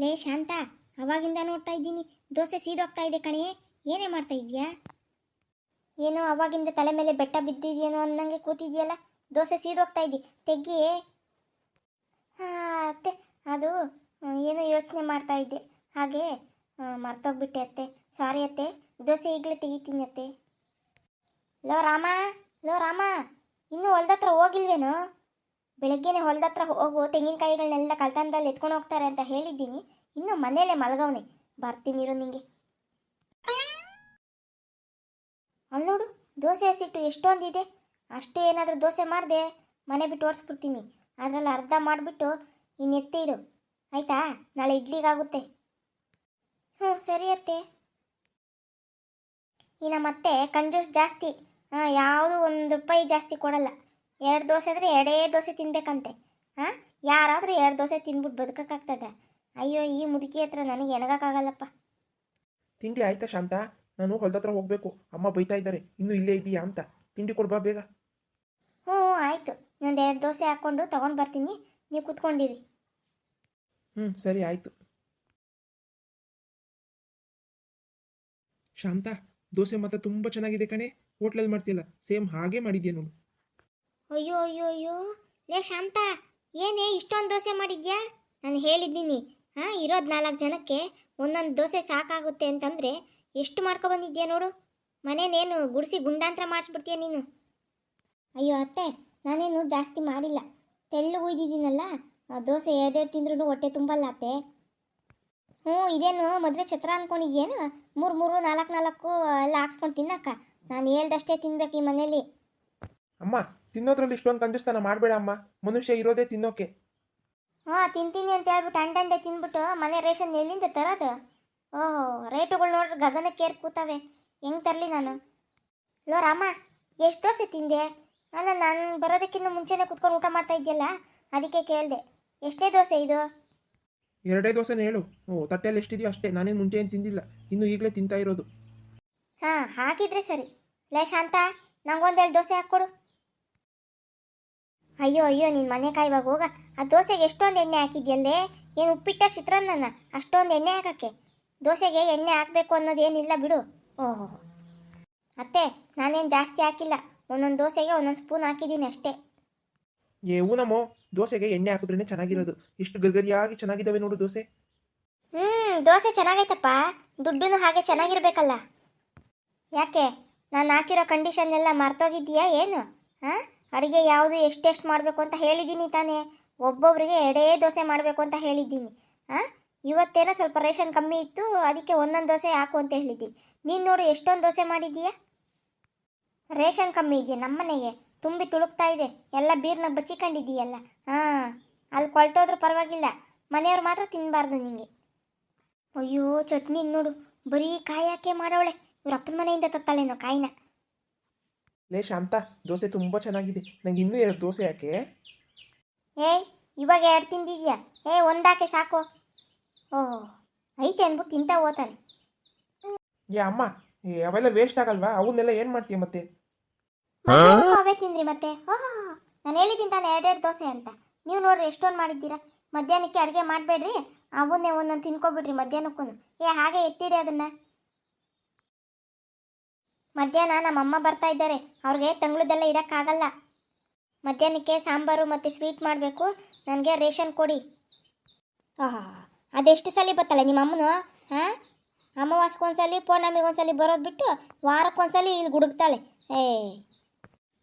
ಲೇ ಶಾಂತ, ಅವಾಗಿಂದ ನೋಡ್ತಾ ಇದ್ದೀನಿ. ದೋಸೆ ಸೀದೋಗ್ತಾ ಇದೆ ಕಣೆ. ಏನೇ ಮಾಡ್ತಾ ಇದೆಯಾ ಏನೋ ಅವಾಗಿಂದ ತಲೆ ಮೇಲೆ ಬೆಟ್ಟ ಬಿದ್ದಿದೆಯೇನೋ ಅನ್ನಂಗೆ ಕೂತಿದ್ಯಲ್ಲ. ದೋಸೆ ಸೀದೋಗ್ತಾ ಇದ್ದಿ ತೆಗಿ ಹಾಂ, ಅತ್ತೆ, ಅದು, ಏನೋ ಯೋಚನೆ ಮಾಡ್ತಾ ಇದ್ದೆ. ಹಾಗೆ ಮರ್ತೋಗ್ಬಿಟ್ಟೆ ಅತ್ತೆ. ಸಾರಿ ಅತ್ತೆ. ದೋಸೆ ಈಗಲೇ ತೆಗಿತೀನಿ ಅತ್ತೆ. ಲೋ ರಾಮ ಲೋ ರಾಮ, ಇನ್ನೂ ಹೊಲ್ದತ್ರ ಹೋಗಿಲ್ವೇನೋ? ಬೆಳಗ್ಗೆನೆ ಹೊಲ್ದತ್ರ ಹೋಗು ತೆಂಗಿನಕಾಯಿಗಳನ್ನೆಲ್ಲ ಕಳ್ತನದಲ್ಲಿ ಎತ್ಕೊಂಡು ಹೋಗ್ತಾರೆ ಅಂತ ಹೇಳಿದ್ದೀನಿ. ಇನ್ನು ಮನೆಯಲ್ಲೇ ಮಲಗವನೆ. ಬರ್ತೀನಿ ಇರು ನಿಂಗೆ. ಅಲ್ಲಿ ನೋಡು, ದೋಸೆ ಹಸಿಟ್ಟು ಎಷ್ಟೊಂದಿದೆ. ಅಷ್ಟು ಏನಾದರೂ ದೋಸೆ ಮಾಡಿದೆ, ಮನೆ ಬಿಟ್ಟು ಓಡಿಸ್ಬಿಡ್ತೀನಿ. ಅದರಲ್ಲಿ ಅರ್ಧ ಮಾಡಿಬಿಟ್ಟು ಇನ್ನು ಎತ್ತಿ ಇಡು. ಆಯಿತಾ? ನಾಳೆ ಇಡ್ಲಿಗಾಗುತ್ತೆ. ಹ್ಞೂ ಸರಿ ಅತ್ತೆ. ಇನ್ನು ಮತ್ತೆ ಕಂಜೂಸ್ ಜಾಸ್ತಿ. ಹಾಂ, ಯಾವುದು ಒಂದು ರೂಪಾಯಿ ಜಾಸ್ತಿ ಕೊಡಲ್ಲ. ಎರಡು ದೋಸೆ ಆದರೆ ಎರಡೇ ದೋಸೆ ತಿನ್ಬೇಕಂತೆ. ಹಾಂ ಯಾರಾದರೂ ಎರಡು ದೋಸೆ ತಿಂದ್ಬಿಟ್ಟು ಬದುಕಕ್ಕಾಗ್ತದೆ? ಅಯ್ಯೋ ಈ ಮುದುಕಿ ಹತ್ರ ನನಗೆ ಎಣಗಕ್ಕಾಗಲ್ಲಪ್ಪ ತಿಂಡಿ ಆಯ್ತಾ ಶಾಂತ? ನಾನು ಹೊಲ್ದತ್ರ ಹೋಗಬೇಕು. ಅಮ್ಮ ಬೈತಾ ಇದ್ದಾರೆ. ಇನ್ನೂ ಇಲ್ಲೇ ಇದೆಯಾ ಅಂತ. ತಿಂಡಿ ಕೊಡ್ಬಾ ಬೇಗ. ಹ್ಞೂ ಆಯಿತು. ಇನ್ನೊಂದು ಎರಡು ದೋಸೆ ಹಾಕ್ಕೊಂಡು ತೊಗೊಂಡು ಬರ್ತೀನಿ. ನೀವು ಕುತ್ಕೊಂಡಿರಿ. ಹ್ಞೂ ಸರಿ ಆಯಿತು. ಶಾಂತ ದೋಸೆ ಮಾತ್ರ ತುಂಬ ಚೆನ್ನಾಗಿದೆ ಕಣೆ. ಹೋಟ್ಲಲ್ಲಿ ಮಾಡ್ತಿಲ್ಲ ಸೇಮ್ ಹಾಗೆ ಮಾಡಿದ್ಯಾ ನೋಡು. ಅಯ್ಯೋ ಅಯ್ಯೋ ಅಯ್ಯೋ. ಲೇ, ಶಾಂತ, ಏನೇ ಇಷ್ಟೊಂದು ದೋಸೆ ಮಾಡಿದ್ಯಾ? ನಾನು ಹೇಳಿದ್ದೀನಿ. ಹಾಂ, ಇರೋದು ನಾಲ್ಕು ಜನಕ್ಕೆ ಒಂದೊಂದು ದೋಸೆ ಸಾಕಾಗುತ್ತೆ ಅಂತಂದರೆ ಎಷ್ಟು ಮಾಡ್ಕೊಬಂದಿದ್ಯಾ ನೋಡು? ಮನೇನೇನು ಗುಡಿಸಿ ಗುಂಡಾಂತರ ಮಾಡಿಸ್ಬಿಡ್ತೀಯ ನೀನು? ಅಯ್ಯೋ, ಅತ್ತೆ, ನಾನೇನು ಜಾಸ್ತಿ ಮಾಡಿಲ್ಲ. ತೆಳ್ಳು ಉಯ್ದಿದ್ದೀನಲ್ಲ ದೋಸೆ ಎರಡೆರಡು ತಿಂದ್ರೂ ಹೊಟ್ಟೆ ತುಂಬಲ್ಲ ಅತ್ತೆ. ಹ್ಞೂ, ಇದೇನು ಮದುವೆ ಛತ್ರ ಅಂದ್ಕೊಂಡಿದ್ಯೇನು ಮೂರು ಮೂರು, ನಾಲ್ಕು ನಾಲ್ಕು ಎಲ್ಲ ಹಾಕ್ಸ್ಕೊಂಡು ತಿನ್ನಕ್ಕ? ನಾನು ಹೇಳ್ದಷ್ಟೇ ತಿನ್ಬೇಕು ಈ ಮನೇಲಿ. ಅಮ್ಮ ತಿನ್ನೋದ್ರಲ್ಲಿ ಇಷ್ಟೊಂದು ಕಂಜುಸ್ತನ ಮಾಡಬೇಡ ಅಮ್ಮ. ಮನುಷ್ಯ ಇರೋದೇ ತಿನ್ನೋಕೆ. ಹಾಂ ತಿಂತೀನಿ ಅಂತ ಹೇಳ್ಬಿಟ್ಟು ಅಂಡಂಡೆ ತಿಂದ್ಬಿಟ್ಟು ಮನೆ ರೇಷನ್ ಎಲ್ಲಿಂದ ತರೋದು? ಓಹೋ ರೇಟುಗಳು ನೋಡ್ರಿ ಗಗನಕ್ಕೇರ್ ಕೂತಾವೆ. ಹೆಂಗೆ ತರಲಿ ನಾನು? ಲೋ ರಾಮ ಎಷ್ಟು ದೋಸೆ ತಿಂದೆ? ಅಲ್ಲ ನಾನು ಬರೋದಕ್ಕಿಂತ ಮುಂಚೆನೇ ಕುತ್ಕೊಂಡು ಊಟ ಮಾಡ್ತಾ ಇದ್ಯಲ್ಲ? ಅದಕ್ಕೆ ಕೇಳಿದೆ. ಎಷ್ಟೇ ದೋಸೆ ಇದು? ಎರಡೇ ದೋಸೆನೇ ಹೇಳು. ಓ ತಟ್ಟೆಯಲ್ಲಿ ಎಷ್ಟಿದೆಯೋ ಅಷ್ಟೇ. ನಾನೇನು ಮುಂಚೆ ಏನು ತಿಂದಿಲ್ಲ. ಇನ್ನು ಈಗಲೇ ತಿಂತಾ ಇರೋದು. ಹಾಂ ಹಾಕಿದ್ರೆ ಸರಿ. ಲೇ ಶಾಂತ ನಂಗೊಂದೆರಡು ದೋಸೆ ಹಾಕ್ಕೊಡು. ಅಯ್ಯೋ ಅಯ್ಯೋ ನಿನ್ನ ಮನೆ ಕಾಯುವಾಗ ಹೋಗ. ಆ ದೋಸೆಗೆ ಎಷ್ಟೊಂದು ಎಣ್ಣೆ ಹಾಕಿದ್ಯಲ್ಲೇ? ಏನು ಉಪ್ಪಿಟ್ಟ ಚಿತ್ರಾನ್ನ ಅಷ್ಟೊಂದು ಎಣ್ಣೆ ಹಾಕಕ್ಕೆ. ದೋಸೆಗೆ ಎಣ್ಣೆ ಹಾಕಬೇಕು ಅನ್ನೋದೇನಿಲ್ಲ ಬಿಡು. ಓಹೋ. ಅತ್ತೆ ನಾನೇನು ಜಾಸ್ತಿ ಹಾಕಿಲ್ಲ. ಒಂದೊಂದು ದೋಸೆಗೆ ಒಂದೊಂದು ಸ್ಪೂನ್ ಹಾಕಿದ್ದೀನಿ ಅಷ್ಟೇ. ಏ ನಮ್ಮೋ ದೋಸೆಗೆ ಎಣ್ಣೆ ಹಾಕಿದ್ರೇ ಚೆನ್ನಾಗಿರೋದು. ಇಷ್ಟು ಗರ್ಗರಿಯಾಗಿ ಚೆನ್ನಾಗಿದ್ದಾವೆ ನೋಡು ದೋಸೆ. ಹ್ಞೂ ದೋಸೆ ಚೆನ್ನಾಗೈತಪ್ಪ. ದುಡ್ಡು ಹಾಗೆ ಚೆನ್ನಾಗಿರ್ಬೇಕಲ್ಲ. ಯಾಕೆ? ನಾನು ಹಾಕಿರೋ ಕಂಡೀಷನ್ ಎಲ್ಲ ಮರ್ತೋಗಿದ್ದೀಯಾ ಏನು? ಹಾಂ? ಅಡುಗೆ ಯಾವುದು ಎಷ್ಟೆಷ್ಟು ಮಾಡಬೇಕು ಅಂತ ಹೇಳಿದ್ದೀನಿ ತಾನೇ. ಒಬ್ಬೊಬ್ಬರಿಗೆ ಎರಡೇ ದೋಸೆ ಮಾಡಬೇಕು ಅಂತ ಹೇಳಿದ್ದೀನಿ. ಹಾಂ ಇವತ್ತೇನೋ ಸ್ವಲ್ಪ ರೇಷನ್ ಕಮ್ಮಿ ಇತ್ತು, ಅದಕ್ಕೆ ಒಂದೊಂದು ದೋಸೆ ಹಾಕು ಅಂತ ಹೇಳಿದ್ದೀನಿ. ನೀನು ನೋಡು, ಎಷ್ಟೊಂದು ದೋಸೆ ಮಾಡಿದ್ದೀಯಾ? ರೇಷನ್ ಕಮ್ಮಿ ಇದೆಯಾ ನಮ್ಮನೆಗೆ. ತುಂಬಿ ತುಳುಕ್ತಾ ಇದೆ. ಎಲ್ಲ ಬೀರ್ನ ಬಚ್ಚಿಕೊಂಡಿದ್ದೀಯಲ್ಲ. ಹಾಂ, ಅಲ್ಲಿ ಕೊಳ್ತೋದ್ರೂ ಪರವಾಗಿಲ್ಲ. ಮನೆಯವ್ರು ಮಾತ್ರ ತಿನ್ನಬಾರ್ದು ನಿಮಗೆ ಅಯ್ಯೋ ಚಟ್ನಿ ನೋಡು. ಬರೀ ಕಾಯಿ ಹಾಕೇ ಮಾಡವಳೆ. ಇವ್ರ ಅಪ್ಪನ ಮನೆಯಿಂದ ತತ್ತಾಳೇನೋ ಕಾಯಿನ. ಲೇ ಶಾಂತ ದೋಸೆ ತುಂಬ ಚೆನ್ನಾಗಿದೆ. ನಂಗೆ ಇನ್ನೂ ಎರಡು ದೋಸೆ ಯಾಕೆ? ಏ ಇವಾಗ ಎರಡು ತಿಂದಿದ್ಯಾ? ಏ ಒಂದಾಕೆ ಸಾಕು. ಓ ಐತೆ ಅಂದ್ಬಿಟ್ಟು ತಿಂತಾ ಹೋತಾನೆ ಏ ಅಮ್ಮ ಏ ಅವೆಲ್ಲ ವೇಸ್ಟ್ ಆಗಲ್ವಾ? ಅವನ್ನೆಲ್ಲ ಏನು ಮಾಡ್ತೀಯ ಮತ್ತೆ? ಅವೇ ತಿಂದ್ರಿ ಮತ್ತೆ? ನಾನು ಹೇಳಿದ್ದೀನಿ ತಾನೆ ಎರಡೆರಡು ದೋಸೆ ಅಂತ. ನೀವು ನೋಡ್ರಿ ಎಷ್ಟೊಂದು ಮಾಡಿದ್ದೀರಾ. ಮಧ್ಯಾಹ್ನಕ್ಕೆ ಅಡುಗೆ ಮಾಡಬೇಡ್ರಿ ಅವನ್ನೇ ಒಂದೊಂದು ತಿನ್ಕೊಬಿಡ್ರಿ ಮಧ್ಯಾಹ್ನಕ್ಕೂ ಏ ಹಾಗೆ ಎತ್ತಿಡಿ ಅದನ್ನ. ಮಧ್ಯಾಹ್ನ ನಮ್ಮಮ್ಮ ಬರ್ತಾ ಇದ್ದಾರೆ. ಅವ್ರಿಗೆ ತಂಗ್ಳದೆಲ್ಲ ಇಡೋಕ್ಕಾಗಲ್ಲ. ಮಧ್ಯಾಹ್ನಕ್ಕೆ ಸಾಂಬಾರು ಮತ್ತು ಸ್ವೀಟ್ ಮಾಡಬೇಕು. ನನಗೆ ರೇಷನ್ ಕೊಡಿ. ಆಹಾ ಅದೆಷ್ಟು ಸಲ ಬರ್ತಾಳೆ ನಿಮ್ಮ ಅಮ್ಮನು ಹಾಂ ಅಮಾವಾಸ್ಗೊಂದ್ಸಲಿ ಪೌರ್ಣಮಿಗೊಂದ್ಸಲಿ ಬರೋದು ಬಿಟ್ಟು ವಾರಕ್ಕೊಂದ್ಸಲಿ ಇಲ್ಲಿ ಗುಡುಗ್ತಾಳೆ. ಏ.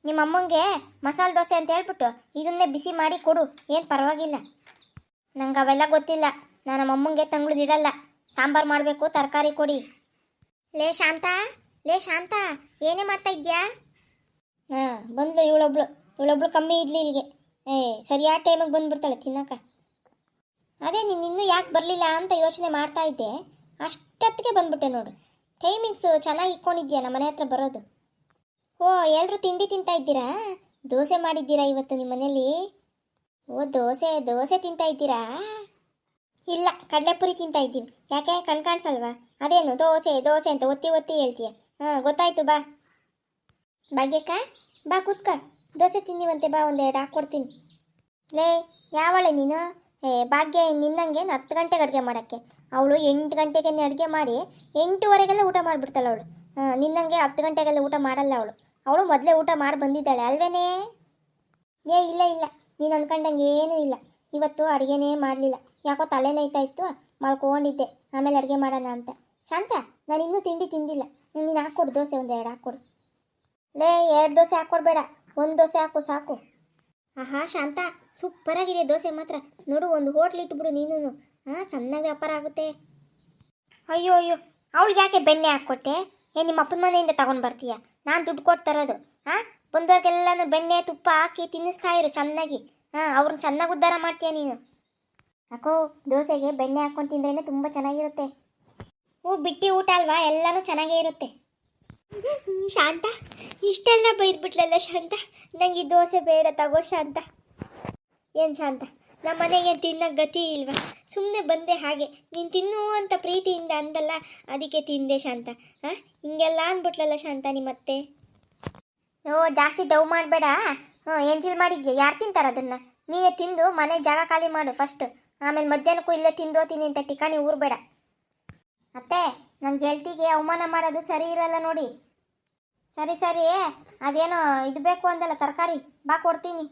ನಿಮ್ಮ ಅಮ್ಮಂಗೆ ಮಸಾಲೆ ದೋಸೆ ಅಂತ ಹೇಳ್ಬಿಟ್ಟು ಇದನ್ನೇ ಬಿಸಿ ಮಾಡಿ ಕೊಡು. ಏನು ಪರವಾಗಿಲ್ಲ. ನಂಗೆ ಅವೆಲ್ಲ ಗೊತ್ತಿಲ್ಲ. ನಾನು ನಮ್ಮ ಅಮ್ಮಂಗೆ ತಂಗ್ಳದಿಡಲ್ಲ ಸಾಂಬಾರು ಮಾಡಬೇಕು ತರಕಾರಿ ಕೊಡಿ. ಲೇ ಶಾಂತ. ಲೇ ಶಾಂತ, ಏನೇ ಮಾಡ್ತಾ ಇದ್ಯಾ? ಹಾಂ, ಬಂದ್ಲು ಇವಳೊಬ್ಳು. ಇವಳೊಬ್ಳು ಕಮ್ಮಿ ಇದ್ಲಿ ಇಲ್ಲಿಗೆ. ಏ, ಸರಿಯಾದ ಟೈಮಿಗೆ ಬಂದ್ಬಿಡ್ತಾಳೆ, ತಿನ್ನಕ. ಅದೇ, ನೀನು ಇನ್ನೂ ಯಾಕೆ ಬರಲಿಲ್ಲ ಅಂತ ಯೋಚನೆ ಮಾಡ್ತಾ ಇದ್ದೆ. ಅಷ್ಟೊತ್ತಿಗೆ ಬಂದ್ಬಿಟ್ಟೆ ನೋಡು. ಟೈಮಿಂಗ್ಸು ಚೆನ್ನಾಗಿ ಇಟ್ಕೊಂಡಿದ್ಯಾ ನಮ್ಮ ಮನೆ ಹತ್ರ ಬರೋದು? ಓ ಎಲ್ಲರೂ ತಿಂಡಿ ತಿಂತಾ ಇದ್ದೀರಾ? ದೋಸೆ ಮಾಡಿದ್ದೀರಾ ಇವತ್ತು ನಿಮ್ಮ ಮನೇಲಿ? ಓ, ದೋಸೆ ದೋಸೆ ತಿಂತಾ ಇದ್ದೀರಾ? ಇಲ್ಲ, ಕಡಲೆಪುರಿ ತಿಂತಾ ಇದ್ದೀವಿ. ಯಾಕೆ, ಕಣ್ ಕಾಣಿಸಲ್ವಾ? ಅದೇನು, ದೋಸೆ ದೋಸೆ ಅಂತ ಒತ್ತಿ ಒತ್ತಿ ಹೇಳ್ತೀಯ? ಹಾಂ, ಗೊತ್ತಾಯ್ತು, ಬಾ. ಭಾಗ್ಯಕ್ಕ ಬಾ ಕೂತ್ಕ. ದೋಸೆ ತಿಂದಿವಂತೆ ಬಾ ಒಂದೆರಡು ಹಾಕ್ಕೊಡ್ತೀನಿ ಲೇ, ಯಾವಳೆ ನೀನು? ಏ, ಭಾಗ್ಯ ನಿನ್ನಂಗೆ ಹತ್ತು ಗಂಟೆಗೆ ಅಡುಗೆ ಮಾಡೋಕ್ಕೆ. ಅವಳು ಎಂಟು ಗಂಟೆಗೆ ಅಡುಗೆ ಮಾಡಿ ಎಂಟೂವರೆಗೆಲ್ಲ ಊಟ ಮಾಡಿಬಿಡ್ತಾಳೆ ಅವಳು. ಹಾಂ, ನಿನ್ನಂಗೆ ಹತ್ತು ಗಂಟೆಗೆಲ್ಲ ಊಟ ಮಾಡಲ್ಲ ಅವಳು. ಅವಳು ಮೊದಲೇ ಊಟ ಮಾಡಿ ಬಂದಿದ್ದಾಳೆ, ಅಲ್ವೇನೇ? ಏ, ಇಲ್ಲ ಇಲ್ಲ. ನೀನು ಅಂದ್ಕೊಂಡಂಗೆ ಏನೂ ಇಲ್ಲ. ಇವತ್ತು ಅಡುಗೆನೇ ಮಾಡಲಿಲ್ಲ. ಯಾಕೋ ತಲೆ ನೋಯ್ತಾ ಇತ್ತು, ಮಲ್ಕೊಂಡಿದ್ದೆ. ಆಮೇಲೆ ಅಡುಗೆ ಮಾಡೋಣ ಅಂತ. ಶಾಂತ, ನಾನು ಇನ್ನೂ ತಿಂಡಿ ತಿಂದಿಲ್ಲ. ನೀನು ಹಾಕ್ಕೊಡು, ದೋಸೆ ಒಂದು ಎರಡು ಹಾಕ್ಕೊಡು. ಲೇ, ಎರಡು ದೋಸೆ ಹಾಕ್ಕೊಡ್ಬೇಡ, ಒಂದು ದೋಸೆ ಹಾಕು, ಸಾಕು. ಆಹಾ, ಶಾಂತ ಸೂಪರಾಗಿದೆ ದೋಸೆ ಮಾತ್ರ. ನೋಡು, ಒಂದು ಹೋಟ್ಲ್ ಇಟ್ಬಿಡು ನೀನು ಹಾಂ ಚೆನ್ನಾಗಿ ವ್ಯಾಪಾರ ಆಗುತ್ತೆ. ಅಯ್ಯೋ ಅಯ್ಯೋ, ಅವಳಿಗೆ ಯಾಕೆ ಬೆಣ್ಣೆ ಹಾಕ್ಕೊಟ್ಟೆ? ಏ, ನಿಮ್ಮ ಅಪ್ಪನ ಮನೆಯಿಂದ ತಗೊಂಡು ಬರ್ತೀಯ? ನಾನು ದುಡ್ಡು ಕೊಟ್ಟು ತರೋದು ಹಾಂ ಬಂದವ್ರಿಗೆಲ್ಲನೂ ಬೆಣ್ಣೆ, ತುಪ್ಪ ಹಾಕಿ ತಿನ್ನಿಸ್ತಾ ಇರು ಚೆನ್ನಾಗಿ. ಹಾಂ ಅವ್ರನ್ನ ಚೆನ್ನಾಗಿ ಉದ್ಧಾರ ಮಾಡ್ತೀಯ ನೀನು. ಅಕ್ಕೋ ದೋಸೆಗೆ ಬೆಣ್ಣೆ ಹಾಕ್ಕೊಂಡು ತಿಂದ್ರೇ ತುಂಬ ಚೆನ್ನಾಗಿರುತ್ತೆ. ಹ್ಞೂ ಬಿಟ್ಟಿ ಊಟ ಅಲ್ವಾ? ಎಲ್ಲನೂ ಚೆನ್ನಾಗೇ ಇರುತ್ತೆ. ಶಾಂತ, ಇಷ್ಟೆಲ್ಲ ಬೈದ್ಬಿಟ್ಲಲ್ಲ ಶಾಂತ? ನಂಗೆ ಈ ದೋಸೆ ಬೇಡ, ತಗೋ ಶಾಂತ. ಏನು ಶಾಂತ? ನಮ್ಮ ಮನೆಗೆ ತಿನ್ನೋಕೆ ಗತಿ ಇಲ್ವಾ? ಸುಮ್ಮನೆ ಬಂದೆ ಹಾಗೆ. ನೀನು ತಿನ್ನು ಅಂತ ಪ್ರೀತಿಯಿಂದ ಅಂದಲ್ಲ, ಅದಕ್ಕೆ ತಿಂದೆ ಶಾಂತ. ಹಾಂ ಹಿಂಗೆಲ್ಲ ಅಂದ್ಬಿಟ್ಲಲ್ಲ ಶಾಂತ ನಿಮ್ಮತ್ತೆ. ಓ, ಜಾಸ್ತಿ ಡವ್ ಮಾಡಬೇಡ. ಹ್ಞೂ ಎಂಜಿಲ್ ಮಾಡಿದ್ಯಾ? ಯಾರು ತಿಂತಾರೆ ಅದನ್ನು? ನೀನೇ ತಿಂದು ಮನೆ ಜಾಗ ಖಾಲಿ ಮಾಡು ಫಸ್ಟ್ ಆಮೇಲೆ ಮಧ್ಯಾಹ್ನಕ್ಕೂ ಇಲ್ಲೇ ತಿಂದೋತೀನಿ ಅಂತ ಟಿಕಾಣಿ ಊರ್ಬೇಡ. ಅತ್ತೆ ನನ್ನ ಗೆಳತಿಗೆ ಅವಮಾನ ಮಾಡೋದು ಸರಿ ಇರಲ್ಲ ನೋಡಿ. ಸರಿ ಸರಿ ಅದೇನೋ ಇದು ಬೇಕು ಅಂದಲ್ಲ ತರಕಾರಿ, ಬಾ ಕೊಡ್ತೀನಿ.